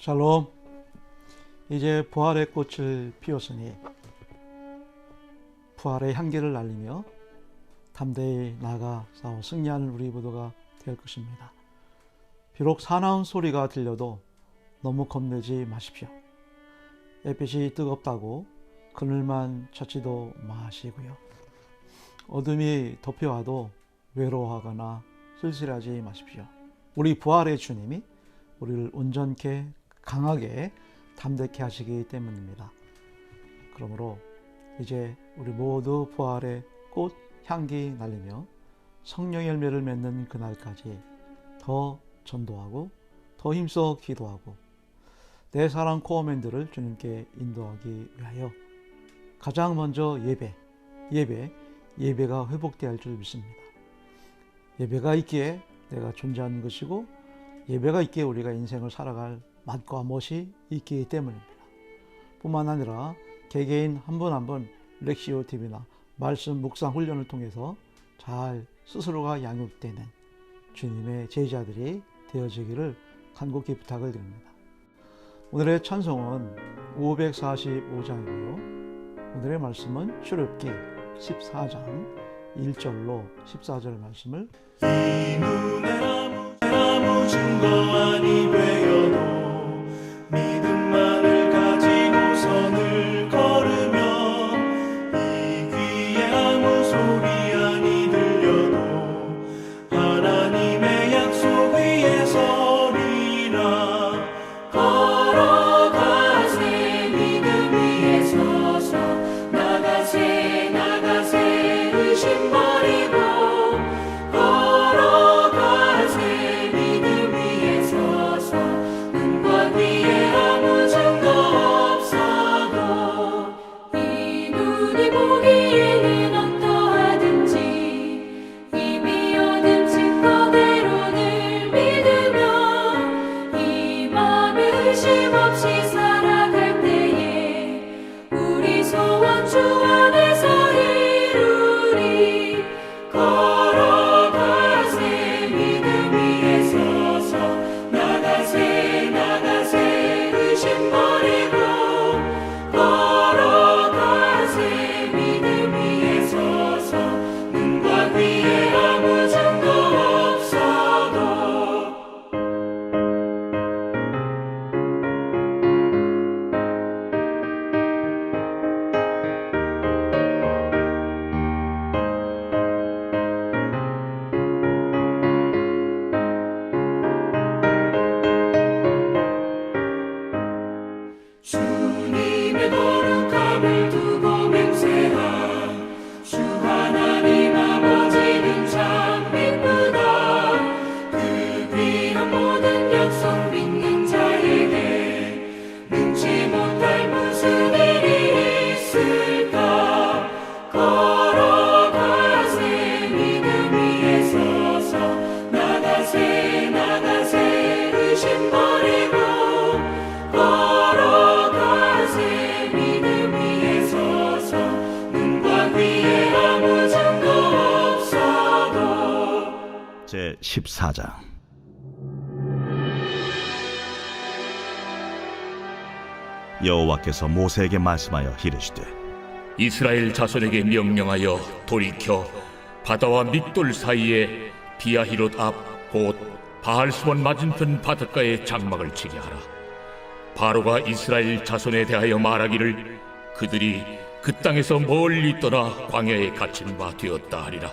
샬롬. 이제 부활의 꽃을 피웠으니 부활의 향기를 날리며 담대히 나가 싸워 승리하는 우리 부도가 될 것입니다. 비록 사나운 소리가 들려도 너무 겁내지 마십시오. 햇빛이 뜨겁다고 그늘만 찾지도 마시고요. 어둠이 덮여와도 외로워하거나 쓸쓸하지 마십시오. 우리 부활의 주님이 우리를 온전케 강하게 담대케 하시기 때문입니다. 그러므로 이제 우리 모두 부활의 꽃 향기 날리며 성령 열매를 맺는 그날까지 더 전도하고 더 힘써 기도하고 내 사랑 코어맨들을 주님께 인도하기 위하여 가장 먼저 예배, 예배, 예배가 할줄 믿습니다. 예배가 있기에 내가 존재하는 것이고 예배가 있기에 우리가 인생을 살아갈 맛과 멋이 있기 때문입니다. 뿐만 아니라 개개인 한 분 한 분 렉시오 TV나 말씀 묵상 훈련을 통해서 잘 스스로가 양육되는 주님의 제자들이 되어지기를 간곡히 부탁을 드립니다. 오늘의 찬송은 545장이고요. 오늘의 말씀은 출애굽기 14장 1절로 14절 말씀을 14장 여호와께서 모세에게 말씀하여 이르시되 이스라엘 자손에게 명령하여 돌이켜 바다와 믹돌 사이에 비아히롯 앞곧 바알스원 맞은편 바닷가에 장막을 치게 하라. 바로가 이스라엘 자손에 대하여 말하기를 그들이 그 땅에서 멀리 떠나 광야에 갇힌 바 되었다 하리라.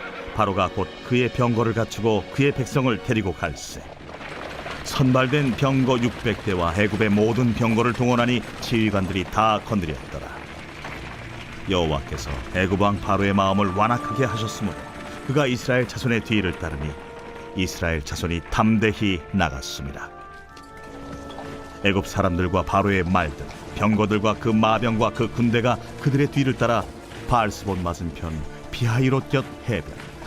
바로가 곧 그의 병거를 갖추고 그의 백성을 데리고 갈세 선발된 병거 600대와 애굽의 모든 병거를 동원하니 지휘관들이 다 건드렸더라. 여호와께서 애굽 왕 바로의 마음을 완악하게 하셨으므로 그가 이스라엘 자손의 뒤를 따르니 이스라엘 자손이 담대히 나갔습니다. 애굽 사람들과 바로의 말들 병거들과 그 마병과 그 군대가 그들의 뒤를 따라 바알스본 맞은편 비하이롯 곁 해변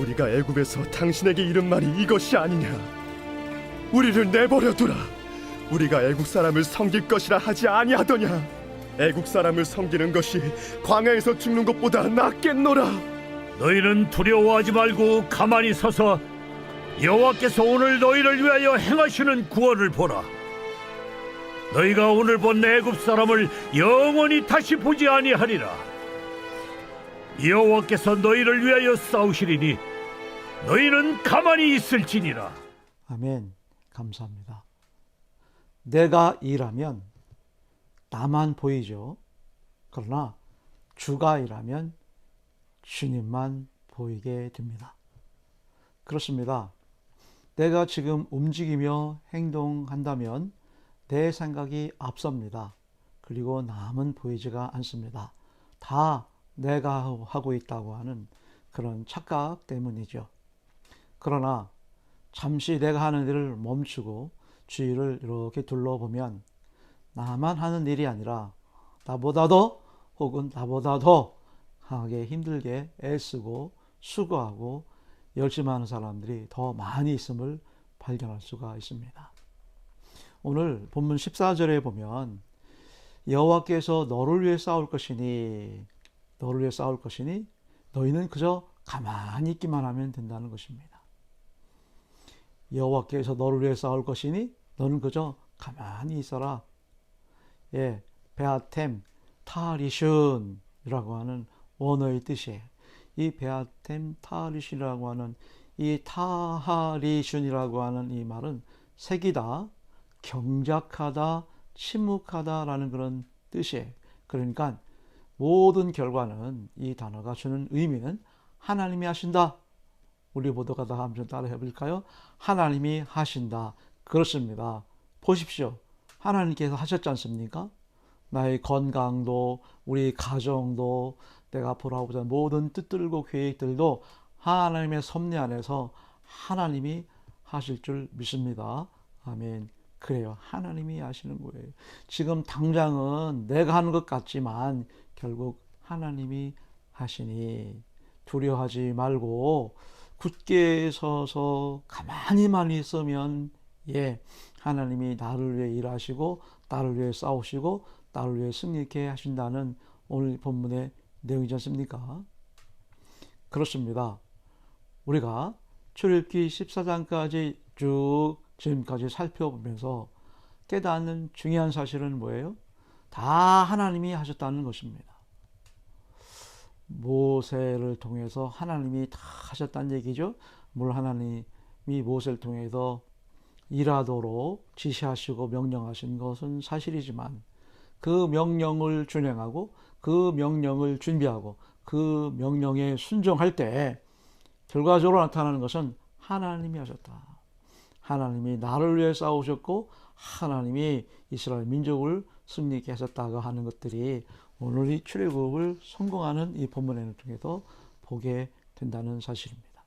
우리가 애굽에서 당신에게 이른 말이 이것이 아니냐 우리를 내버려 두라 우리가 애국 사람을 섬길 것이라 하지 아니하더냐 애국 사람을 섬기는 것이 광야에서 죽는 것보다 낫겠노라 너희는 두려워하지 말고 가만히 서서 여호와께서 오늘 너희를 위하여 행하시는 구원을 보라. 너희가 오늘 본 애굽 사람을 영원히 다시 보지 아니하리라. 여호와께서 너희를 위하여 싸우시리니 너희는 가만히 있을지니라. 아멘. 감사합니다. 내가 일하면 나만 보이죠. 그러나 주가 일하면 주님만 보이게 됩니다. 그렇습니다. 내가 지금 움직이며 행동한다면 내 생각이 앞섭니다. 그리고 남은 보이지가 않습니다. 다 내가 하고 있다고 하는 그런 착각 때문이죠. 그러나 잠시 내가 하는 일을 멈추고 주위를 이렇게 둘러보면 나만 하는 일이 아니라 나보다도 혹은 나보다 더 하게 힘들게 애쓰고 수고하고 열심히 하는 사람들이 더 많이 있음을 발견할 수가 있습니다. 오늘 본문 14절에 보면 여호와께서 너를 위해 싸울 것이니 너를 위해 싸울 것이니 너희는 그저 가만히 있기만 하면 된다는 것입니다. 여호와께서 너를 위해 싸울 것이니 너는 그저 가만히 있어라. 예, 베아템 타리슌이라고 하는 원어의 뜻이에요. 이 베아템 타리슌이라고 하는 이 타하리슌이라고 하는 이 말은 색이다, 경작하다, 침묵하다라는 그런 뜻이에요. 그러니까 모든 결과는 이 단어가 주는 의미는 하나님이 하신다. 우리 모두가 다 한번 따라 해볼까요? 하나님이 하신다. 그렇습니다. 보십시오. 하나님께서 하셨지 않습니까? 나의 건강도, 우리 가정도, 내가 하는 모든 뜻들고 계획들도 하나님의 섭리 안에서 하나님이 하실 줄 믿습니다. 아멘. 그래요. 하나님이 하시는 거예요. 지금 당장은 내가 하는 것 같지만 결국 하나님이 하시니 두려워하지 말고 굳게 서서 가만히만 있으면 예 하나님이 나를 위해 일하시고 나를 위해 싸우시고 나를 위해 승리케 하신다는 오늘 본문의 내용이지 않습니까? 그렇습니다. 우리가 출애굽기 14장까지 쭉 지금까지 살펴보면서 깨닫는 중요한 사실은 뭐예요? 다 하나님이 하셨다는 것입니다. 모세를 통해서 하나님이 다 하셨다는 얘기죠. 물론 하나님이 모세를 통해서 일하도록 지시하시고 명령하신 것은 사실이지만 그 명령을 준행하고 그 명령을 준비하고 그 명령에 순종할 때 결과적으로 나타나는 것은 하나님이 하셨다. 하나님이 나를 위해 싸우셨고 하나님이 이스라엘 민족을 승리케 하셨다고 하는 것들이 오늘 이 출애굽을 성공하는 이 본문을 통해서 보게 된다는 사실입니다.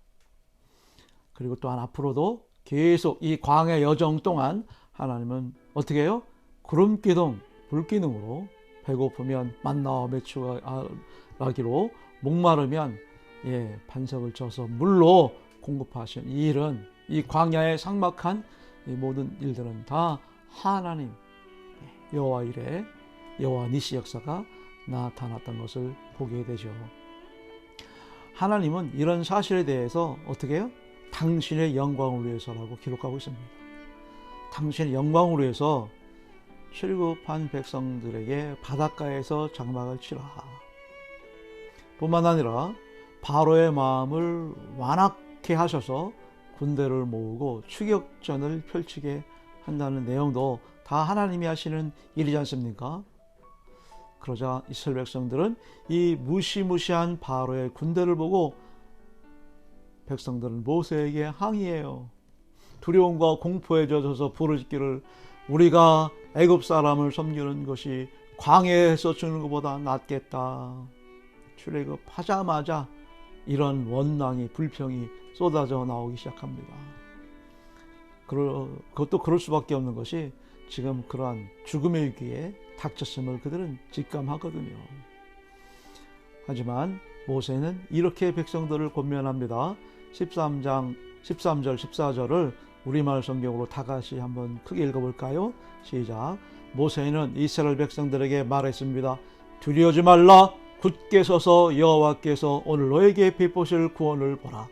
그리고 또한 앞으로도 계속 이 광야 여정 동안 하나님은 어떻게 해요? 구름 기둥, 불 기둥으로 배고프면 만나와 매추가라기로 목마르면 예, 반석을 쳐서 물로 공급하시는 이 일은 이 광야의 삭막한 이 모든 일들은 다 하나님 예, 여호와 일에 여호와 니시 역사가 나타났던 것을 보게 되죠. 하나님은 이런 사실에 대해서 어떻게 해요? 당신의 영광을 위해서라고 기록하고 있습니다. 당신의 영광을 위해서 출급한 백성들에게 바닷가에서 장막을 치라. 뿐만 아니라 바로의 마음을 완악케 하셔서 군대를 모으고 추격전을 펼치게 한다는 내용도 다 하나님이 하시는 일이지 않습니까? 그러자 이스라엘 백성들은 이 무시무시한 바로의 군대를 보고 백성들은 모세에게 항의해요. 두려움과 공포에 젖어서 부르짖기를 우리가 애굽 사람을 섬기는 것이 광야에서 주는 것보다 낫겠다. 출애굽하자마자 이런 원망이 불평이 쏟아져 나오기 시작합니다. 그것도 그럴 수밖에 없는 것이 지금 그러한 죽음의 위기에 닥쳤음을 그들은 직감하거든요. 하지만 모세는 이렇게 백성들을 권면합니다. 13장 13절 14절을 우리말 성경으로 다 같이 한번 크게 읽어볼까요? 시작. 모세는 이스라엘 백성들에게 말했습니다. 두려워하지 말라. 굳게 서서 여호와께서 오늘 너에게 베푸실 구원을 보라.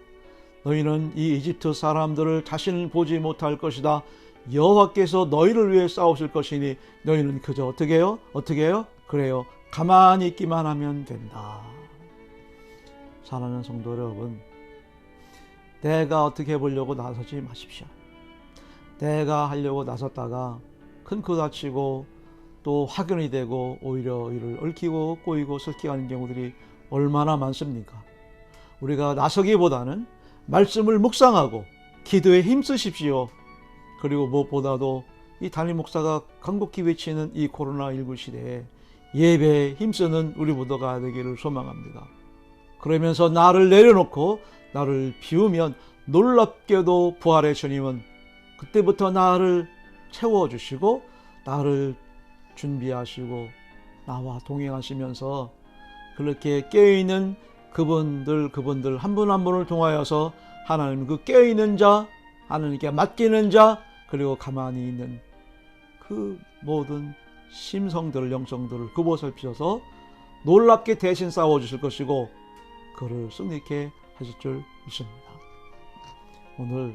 너희는 이 이집트 사람들을 다시는 보지 못할 것이다. 여호와께서 너희를 위해 싸우실 것이니 너희는 그저 어떻게 해요? 어떻게 해요? 그래요. 가만히 있기만 하면 된다. 사랑하는 성도 여러분, 내가 어떻게 해보려고 나서지 마십시오. 내가 하려고 나섰다가 큰코 다치고 또 확연이 되고 오히려 이를 얽히고 꼬이고 설키하는 경우들이 얼마나 많습니까? 우리가 나서기보다는 말씀을 묵상하고 기도에 힘쓰십시오. 그리고 무엇보다도 이 담임 목사가 간곡히 외치는 이 코로나19 시대에 예배에 힘쓰는 우리 무도가 되기를 소망합니다. 그러면서 나를 내려놓고 나를 비우면 놀랍게도 부활의 주님은 그때부터 나를 채워주시고 나를 준비하시고 나와 동행하시면서 그렇게 깨어있는 그분들 그분들 한 분한 분을 통하여서 하나님 그 깨어있는 자 하나님께 맡기는 자 그리고 가만히 있는 그 모든 심성들 영성들을 굽어살피셔서 놀랍게 대신 싸워 주실 것이고 그를 승리케 하실 줄 믿습니다. 오늘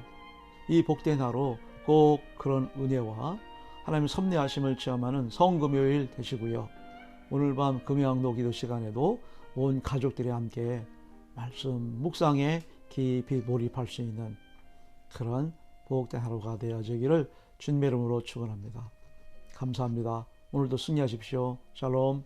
이 복된 하루 꼭 그런 은혜와 하나님의 섭리하심을 체험하는 성금요일 되시고요. 오늘 밤 금요학로 기도 시간에도 온 가족들이 함께 말씀 묵상에 깊이 몰입할 수 있는 그런 복된 하루가 되어지기를 주님의 이름으로 축원합니다. 감사합니다. 오늘도 승리하십시오. 샬롬.